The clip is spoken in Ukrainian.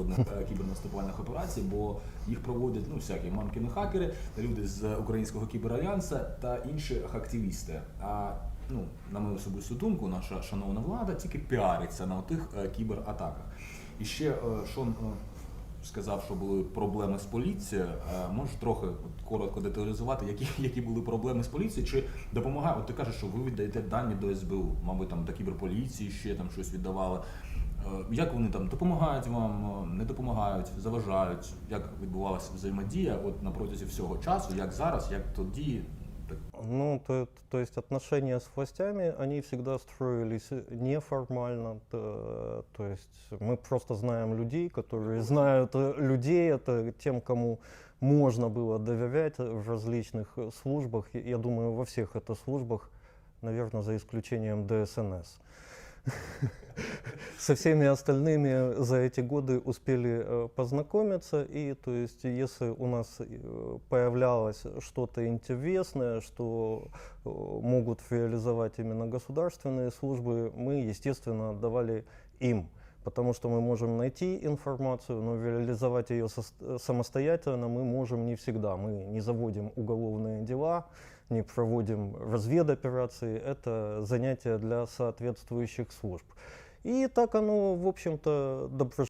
жодних е, кібернаступальних операцій, бо їх проводять ну всякі мамкіни хакери, люди з українського кіберальянсу та інші активісти. А ну на мою особисту думку, наша шановна влада тільки піариться на тих кібератаках. І ще е, Шон е, сказав, що були проблеми з поліцією. Е, Можеш трохи от, коротко деталізувати, які, які були проблеми з поліцією? Чи допомагає? От ти кажеш, що ви віддаєте дані до СБУ, мабуть, там до кіберполіції ще там щось віддавали. Е, Як вони там допомагають вам, е, не допомагають, заважають? Як відбувалася взаємодія от на протязі всього часу, як зараз, як тоді? Так, Ну, то, то есть отношения с властями, они всегда строились неформально. То, то есть мы просто знаем людей, которые знают э, людей, это тем, кому можно было доверять в различных э, службах. Я- Я думаю, во всех это службах, наверное, за исключением ДСНС. Со всеми остальными за эти годы успели э, познакомиться, и то есть если у нас э, появлялось что-то интересное, что э, могут реализовать именно государственные службы, мы, естественно, отдавали им. Потому что мы можем найти информацию, но реализовать ее самостоятельно мы можем не всегда. Мы не заводим уголовные дела, не проводим разведоперации. Это занятие для соответствующих служб. И так оно, в общем-то, добро